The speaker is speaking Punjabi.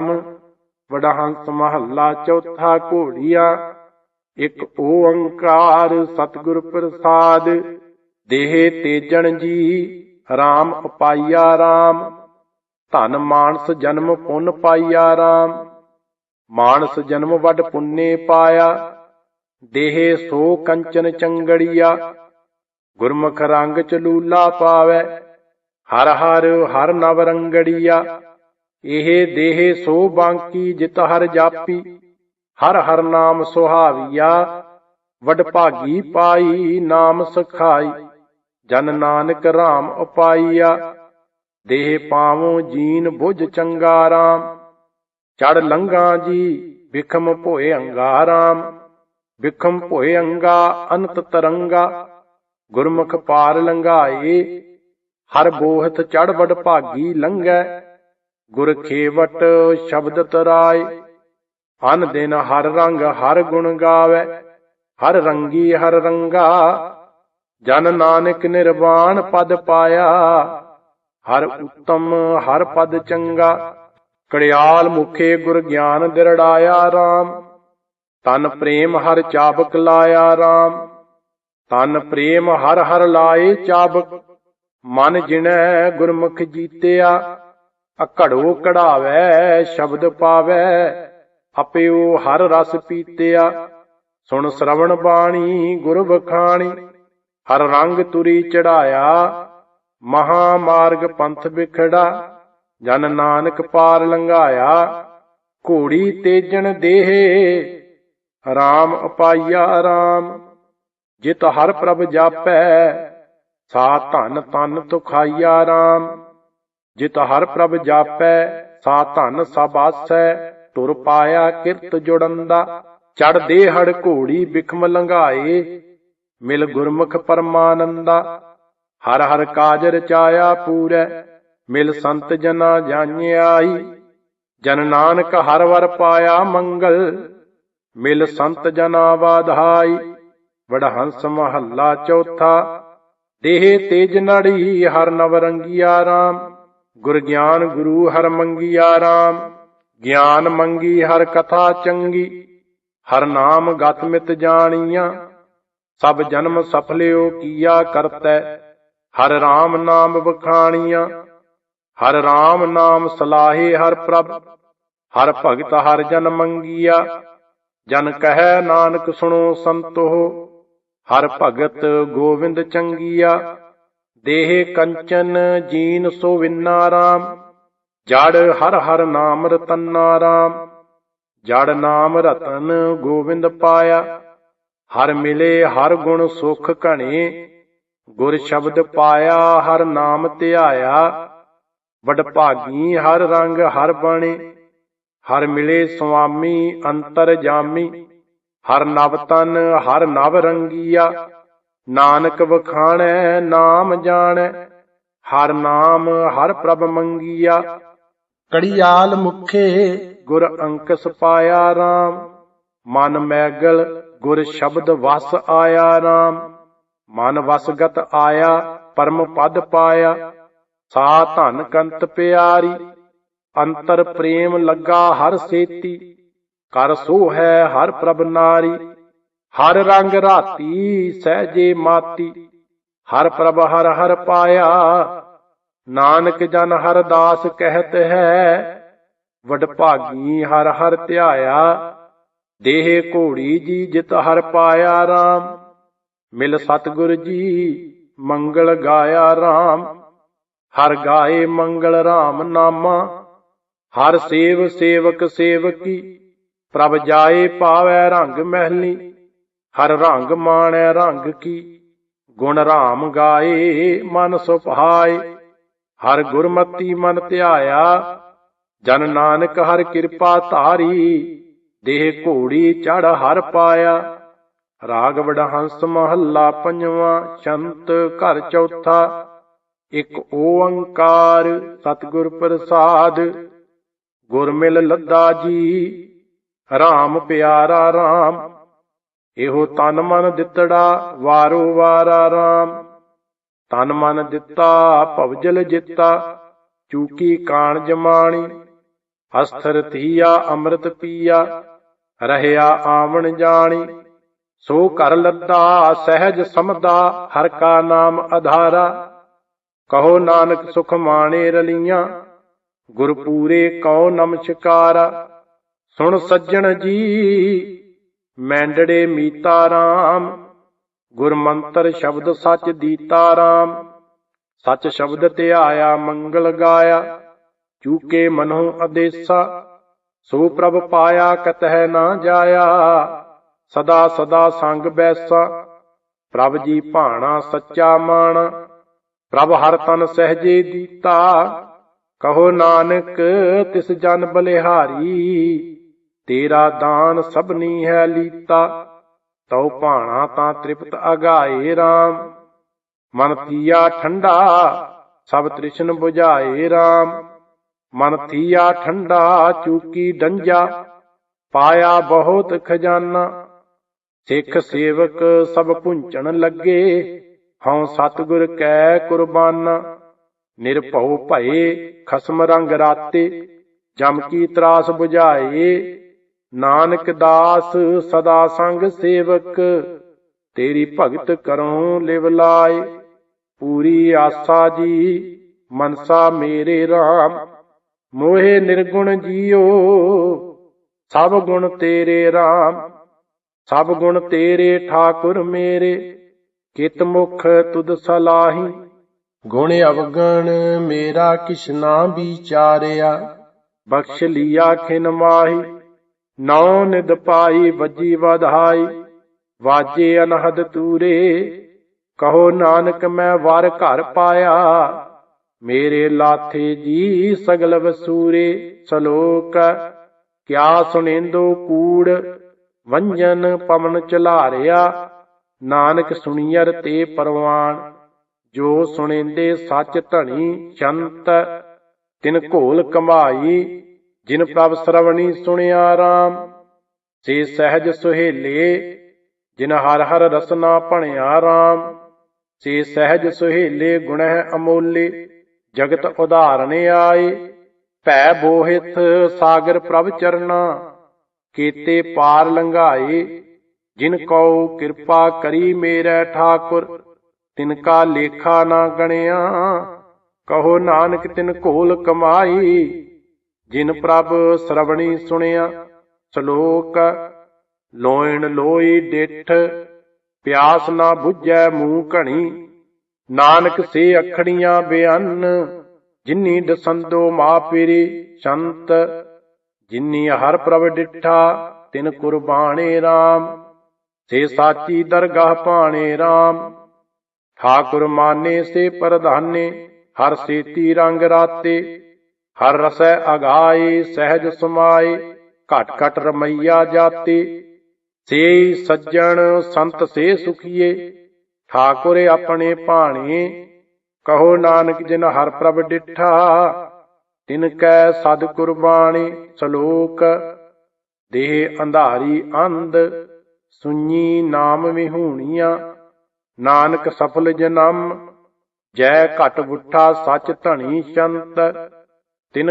ਰਾਮ ਵਡਹੰਸ ਮਹੱਲਾ, ਚੌਥਾ ਘੋੜੀਆ, ਇੱਕ ਓੰਕਾਰ ਸਤਿਗੁਰ ਪ੍ਰਸਾਦ, ਦੇਹ ਤੇਜਣ ਜੀ RAM ਅਪਾਈਆ RAM ਧਨ ਮਾਨਸ ਜਨਮ ਪੁੰਨ ਪਾਈਆ RAM ਮਾਨਸ ਜਨਮ ਵੱਡ ਪੁੰਨੇ ਪਾਇਆ, ਦੇਹ ਸੋ ਕੰਚਨ ਚੰਗੜੀਆ, ਗੁਰਮੁਖ ਰੰਗ ਚਲੂਲਾ ਪਾਵੈ, ਹਰ ਹਰ ਹਰ ਨਵ ਰੰਗੜੀਆ ਇਹ ਦੇਹ ਸੋ ਬਾਂਕੀ ਜਿਤ ਹਰ ਜਾਪੀ, ਹਰ ਹਰ ਨਾਮ ਸੁਹਾਵੀਆ, ਵਡ ਭਾਗੀ ਪਾਈ ਨਾਮ ਸਖਾਈ, ਜਨ ਨਾਨਕ RAM ਉਪਾਈਆ, ਦੇਹ ਪਾਵੋ ਜੀਨ ਬੁਝ ਚੰਗਾ ਰਾਮ, ਚੜ ਲੰਗਾ ਜੀ ਵਿਖਮ ਭੋਏ ਅੰਗਾਰਾਮ ਵਿਖਮ ਭੋਏ ਅੰਗਾ ਅਨੰਤ ਤਰੰਗਾ, ਗੁਰਮੁਖ ਪਾਰ ਲੰਘਾਏ, ਹਰ ਬੋਹਤ ਚੜ ਵਡ ਭਾਗੀ ਲੰਘੈ ਗੁਰ ਖੇਵਟ ਸ਼ਬਦ ਤਰਾਏ। ਅਨ ਦਿਨ ਹਰ ਰੰਗ ਹਰ ਗੁਣ ਗਾਵੇ, ਹਰ ਰੰਗੀ ਹਰ ਰੰਗਾ। ਜਨ ਨਾਨਕ ਨਿਰਵਾਣ ਪਦ ਪਾਇਆ, ਹਰ ਉੱਤਮ ਹਰ ਪਦ ਚੰਗਾ। ਕੜਿਆਲ ਮੁਖੇ ਗੁਰ ਗਿਆਨ ਦਿਰੜਾਇਆ RAM ਤਨ ਪ੍ਰੇਮ ਹਰ ਚਾਬਕ ਲਾਇਆ RAM ਤਨ ਪ੍ਰੇਮ ਹਰ ਹਰ ਲਾਏ ਚਾਬਕ, ਮਨ ਜਿਣੈ ਗੁਰਮੁਖ ਜੀਤਿਆ। ਅਕੜੋ ਕਢਾਵੈ, ਸ਼ਬਦ ਪਾਵੈ ਅਪਿਓ ਹਰ ਰਸ ਪੀਤਿਆ। ਸੁਣ ਸ਼ਰਵਣ ਬਾਣੀ, ਗੁਰ ਬਖਾਣੀ ਹਰ ਰੰਗ ਤੁਰੀ ਚੜਾਇਆ। ਮਹਾ ਮਾਰਗ ਪੰਥ ਵਿਖੜਾ, ਜਨ ਨਾਨਕ ਪਾਰ ਲੰਘਾਇਆ। ਘੋੜੀ ਤੇਜਣ ਦੇਹ, ਰਾਮ ਅਪਾਈਆ ਰਾਮ। ਜਿਤ ਹਰ ਪ੍ਰਭ ਜਾਪੈ ਸਾ ਧਨ ਤਨ ਤੁਖਾਈਆ ਰਾਮ। ਜਿਤ ਹਰ ਪ੍ਰਭ ਜਾਪੈ, ਸਾ ਧਨ ਸਭ ਆਸੈ, ਤੁਰ ਪਾਇਆ ਕਿਰਤ ਜੁੜੰਦਾ, ਚੜ ਦੇ ਹੜ ਘੋੜੀ ਬਿਖਮ ਲੰਘਾਏ, ਮਿਲ ਗੁਰਮੁਖ ਪਰਮਾਨੰਦਾ, ਹਰ ਹਰ ਕਾਜ ਰਚਾਇਆ ਪੂਰੈ, ਮਿਲ ਸੰਤ ਜਨਾ ਜਾਣਿਆਈ ਜਨ ਨਾਨਕ ਹਰ ਵਰ ਪਾਇਆ ਮੰਗਲ, ਮਿਲ ਸੰਤ ਜਨਾ ਵਾਧਾਈ, ਵਡਹੰਸ ਮਹੱਲਾ ਚੌਥਾ, ਦੇਹ ਤੇਜ ਨੜੀ ਹਰ ਨਵ ਰੰਗੀਆ RAM ਗੁਰ ਗਿਆਨ ਗੁਰੂ ਹਰ ਮੰਗੀਆ RAM ਗਿਆਨ ਮੰਗੀ ਹਰ ਕਥਾ ਚੰਗੀ, ਹਰ ਨਾਮ ਗਤ ਮਿਤ ਜਾਣੀਆਂ, ਸਭ ਜਨਮ ਸਫਲਿਓ ਕੀਆ ਕਰਤੈ, ਹਰ RAM ਨਾਮ ਵਖਾਣੀਆਂ, ਹਰ RAM ਨਾਮ ਸਲਾਹੇ ਹਰ ਪ੍ਰਭ, ਹਰ ਭਗਤ ਹਰ ਜਨ ਮੰਗੀਆ, ਜਨ ਕਹੈ ਨਾਨਕ ਸੁਣੋ ਸੰਤੋ ਹਰ ਭਗਤ ਗੋਵਿੰਦ ਚੰਗੀਆ ਦੇਹ ਕੰਚਨ ਜੀਨ ਸੋ ਵਿਨਾ ਰਾਮ, ਜੜ ਹਰ ਹਰ ਨਾਮ ਰਤਨਾ ਰਾਮ। ਜੜ ਨਾਮ ਰਤਨ ਗੋਵਿੰਦ ਪਾਇਆ, ਹਰ ਮਿਲੇ ਹਰ ਗੁਣ ਸੁਖ ਘਣੇ। ਗੁਰ ਸ਼ਬਦ ਪਾਇਆ, ਹਰ ਨਾਮ ਧਿਆਇਆ। ਵਡ ਭਾਗੀ ਹਰ ਰੰਗ ਹਰ ਬਣੇ, ਹਰ ਮਿਲੇ ਸੁਆਮੀ ਅੰਤਰ ਜਾਮੀ। ਹਰ ਨਵ ਤਨ, ਹਰ ਨਵ ਰੰਗੀਆ। ਨਾਨਕ ਵਖਾਣੈ, ਨਾਮ ਜਾਣੈ। ਹਰ ਨਾਮ, ਹਰ ਪ੍ਰਭ ਮੰਗੀਆ। ਕੜੀਆਲ ਮੁਖੇ, ਗੁਰ ਅੰਕਸ ਪਾਇਆ RAM ਮਨ ਮੈਗਲ, ਗੁਰ ਸ਼ਬਦ ਵਸ ਆਇਆ RAM ਮਨ ਵਸਗਤ ਆਇਆ, ਪਰਮ ਪਦ ਪਾਇਆ। ਸਾ ਧਨ ਕੰਤ ਪਿਆਰੀ। ਅੰਤਰ ਪ੍ਰੇਮ ਲੱਗਾ ਹਰ ਸੇਤੀ। ਕਰ ਸੋ ਹੈ ਹਰ ਪ੍ਰਭ ਨਾਰੀ। ਹਰ ਰੰਗ ਰਾਤੀ ਸਹਜੇ ਮਾਤੀ, ਹਰ ਪ੍ਰਭ ਹਰ ਹਰ ਪਾਇਆ। ਨਾਨਕ ਜਨ ਹਰ ਦਾਸ ਕਹਿਤ ਹੈ, ਵਡ ਭਾਗੀ ਹਰ ਹਰ ਧਿਆਇਆ। ਦੇਹ ਘੋੜੀ ਜੀ ਜਿਤ ਹਰ ਪਾਇਆ RAM ਮਿਲ ਸਤਗੁਰ ਜੀ ਮੰਗਲ ਗਾਇਆ RAM ਹਰ ਗਾਏ ਮੰਗਲ RAM ਨਾਮਾ, ਹਰ ਸੇਵ ਸੇਵਕ ਸੇਵਕੀ, ਪ੍ਰਭ ਜਾਏ ਪਾਵੈ ਰੰਗ ਮਹਿਲੀ। ਹਰ ਰੰਗ ਮਾਣੈ ਰੰਗ ਕੀ, ਗੁਣ ਰਾਮ ਗਾਏ, ਮਨ ਸੁਭਾਏ ਹਰ ਗੁਰਮਤੀ ਮਨ ਧਿਆਇਆ, ਜਨ ਨਾਨਕ ਹਰ ਕਿਰਪਾ ਧਾਰੀ। ਦੇਹ ਘੋੜੀ ਚੜ ਹਰ ਪਾਇਆ, ਰਾਗ ਵਡਹੰਸ ਮਹੱਲਾ ਪੰਜਵਾਂ ਸ਼ੰਤ ਘਰ ਚੌਥਾ। ਇੱਕ ਓੰਕਾਰ ਸਤਿਗੁਰ ਪ੍ਰਸਾਦ ਗੁਰਮਿਲ ਲੱਦਾ ਜੀ। ਰਾਮ ਪਿਆਰਾ ਰਾਮ ਇਹੋ ਤਨ ਮਨ ਦਿੱਤੜਾ, ਵਾਰੋ ਵਾਰਾ ਰਾਮ। ਤਨ ਮਨ ਦਿੱਤਾ, ਭਵਜਲ ਜਿੱਤਾ, ਚੂਕੀ ਕਾਣ ਜਮਾਣੀ। ਅਸਥਰ ਥੀਆ ਅੰਮ੍ਰਿਤ ਪੀਆ, ਰਹਿਆ ਆਵਣ ਜਾਣੀ। ਸੋ ਕਰ ਲੱਦਾ ਸਹਿਜ ਸਮਦਾ, ਹਰ ਕਾ ਨਾਮ ਆਧਾਰਾ ਕਹੋ ਨਾਨਕ ਸੁਖ ਮਾਣੇ ਰਲੀਆਂ ਗੁਰ ਪੂਰੇ ਕਉ ਨਮਸਕਾਰਾ ਸੁਣ ਸੱਜਣ ਜੀ ਮੈਂਡੜੇ ਮੀਤਾ ਰਾਮ ਗੁਰ ਸ਼ਬਦ ਸੱਚ ਦੀਤਾ ਰਾਮ। ਸੱਚ ਸ਼ਬਦ ਤੇ ਆਇਆ ਮੰਗਲ ਗਾਇਆ, ਚੂਕੇ ਮਨੋ ਅਦੇਸਾ। ਸੋ ਪ੍ਰਭ ਪਾਇਆ ਕਤਹਿ ਨਾ ਜਾਇਆ, ਸਦਾ ਸਦਾ ਸੰਗ ਬੈਸਾ। ਪ੍ਰਭ ਜੀ ਭਾਣਾ ਸੱਚਾ ਮਾਣ, ਪ੍ਰਭ ਹਰ ਤਨ ਸਹਜੇ ਦੀਤਾ। ਕਹੋ ਨਾਨਕ ਤਿਸ ਜਨ ਬਲਿਹਾਰੀ ਤੇਰਾ ਦਾਨ ਸਭਨੀ ਹੈ ਲੀਤਾ, ਤਉ ਭਾਣਾ ਤਾਂ ਤ੍ਰਿਪਤ ਅਗਾਏ RAM ਮਨ ਥੀਆ ਠੰਡਾ, ਸਭ ਤ੍ਰਿਸ਼ਨ 부ਝਾਏ RAM ਮਨ ਥੀਆ ਠੰਡਾ, ਚੂਕੀ ਡੰਜਾ, ਪਾਇਆ ਬਹੁਤ ਖਜ਼ਾਨਾ। ਸਿੱਖ ਸੇਵਕ ਸਭ ਪੁੰਚਣ ਲੱਗੇ, ਹਉ ਸਤਿਗੁਰ ਕੈ ਕੁਰਬਾਨਾ। ਨਿਰਭਉ ਭਏ ਖਸਮ ਰੰਗ ਰਾਤੇ, ਜਮ ਕੀ ਤਰਾਸ 부ਝਾਏ ਨਾਨਕ ਦਾਸ ਸਦਾ ਸੰਗ ਸੇਵਕ, ਤੇਰੀ ਭਗਤ ਕਰਉ ਲਿਵ ਲਾਏ। ਪੂਰੀ ਆਸਾ ਜੀ, ਮਨਸਾ ਮੇਰੇ RAM ਮੋਹੇ ਨਿਰਗੁਣ ਜੀਓ, ਸਭ ਗੁਣ ਤੇਰੇ RAM ਸਭ ਗੁਣ ਤੇਰੇ ਠਾਕੁਰ ਮੇਰੇ, ਕਿਤ ਮੁਖ ਤੁਧ ਸਲਾਹੀ। ਗੁਣ ਅਵਗਣ ਮੇਰਾ ਕਿਛ ਨਾ ਵਿਚਾਰਿਆ, ਬਖਸ਼ ਲਿਆ ਖਿਨ ਮਾਹੀ। ਨੌ ਨਿਦ ਪਾਈ ਵੱਜੀ ਵਧਾਈ, ਵਾਜੇ ਅਨਹਦ ਤੂਰੇ, ਕਹੋ ਨਾਨਕ ਮੈਂ ਵਰ ਘਰ ਪਾਇਆ, ਮੇਰੇ ਲਾਥੇ ਜੀ ਸਗਲ ਵਸੂਰੇ, ਸਲੋਕ ਕਿਆ ਸੁਨੇਂਦੋ ਕੂੜ, ਵੰਜਨ ਪਵਨ ਚਲਾਰਿਆ, ਨਾਨਕ ਸੁਣੀਅਰ ਤੇ ਪਰਵਾਨ ਜੋ ਸੁਣੇਂਦੇ ਸੱਚ ਧਣੀ ਚੰਤ, ਤਿਨ ਘੋਲ ਕਮਾਈ ਜਿਨ ਪ੍ਰਭ ਸਰਵਣੀ ਸੁਣਿਆ RAM ਸੇ ਸਹਿਜ ਸੁਹੇਲੇ, ਜਿਨ ਹਰ ਹਰ ਰਸਨਾ ਭਣਿਆ RAM ਸੇ ਸਹਿਜ ਸੁਹੇਲੇ ਗੁਣਹਿ ਅਮੋਲੇ, ਜਗਤ ਉਧਾਰਨ ਆਏ, ਭੈ ਬੋਹਿਤ ਸਾਗਰ ਪ੍ਰਭ ਚਰਨਾ, ਕੀਤੇ ਪਾਰ ਲੰਘਾਏ, ਜਿਨ ਕਉ ਕਿਰਪਾ ਕਰੀ ਮੇਰੇ ਠਾਕੁਰ, ਤਿਨ ਕਾ ਲੇਖਾ ਨਾ ਗਣਿਆ, ਕਹੋ ਨਾਨਕ ਤਿਨ ਕੋਲ ਕਮਾਈ ਜਿਨ ਪ੍ਰਭ ਸਰਵਣੀ ਸੁਣਿਆ, ਸ਼ਲੋਕ, ਲੋਇਣ ਲੋਈ ਡਿਠ, ਪਿਆਸ ਨਾ 부ਝੈ ਮੂੰਹ ਘਣੀ, ਨਾਨਕ ਸੇ ਅਖੜੀਆਂ ਬਿਆਨ, ਜਿਨੀ ਦਸੰਦੋ ਮਾਪਿਰੀ ਸੰਤ, ਜਿਨੀ ਹਰ ਪ੍ਰਭ ਡਿਠਾ, ਤਿਨ ਕੁਰਬਾਨੇ RAM ਸੇ ਸਾਚੀ ਦਰਗਾਹ ਪਾਣੇ RAM ਠਾਕੁਰ ਮਾਨੇ ਸੇ ਪ੍ਰਧਾਨੇ, ਹਰ ਸੇਤੀ ਰੰਗ ਰਾਤੇ ਹਰ ਰਸੈ ਅਗਾਏ ਸਹਿਜ ਸਮਾਏ ਘਟ ਘਟ ਰਮਈਆ ਜਾਤੇ। ਸੇ ਸੱਜਣ, ਸੰਤ ਸੇ ਸੁਖੀਏ, ਠਾਕੁਰ ਆਪਣੇ ਭਾਣੇ। ਕਹੋ ਨਾਨਕ ਜਿਨ ਹਰ ਪ੍ਰਭ ਡਿਠਾ, ਤਿਨ ਕੈ ਸਦ ਕੁਰਬਾਨੀ ਸ਼ਲੋਕ। ਦੇਹ ਅੰਧਾਰੀ ਅੰਧ ਸੁਣੀ ਨਾਮ ਵਿਹੂਣੀਆਂ। ਨਾਨਕ ਸਫਲ ਜਨਮ, ਜੈ ਘਟ ਬੁੱਠਾ ਸਚ ਧਣੀ ਸੰਤ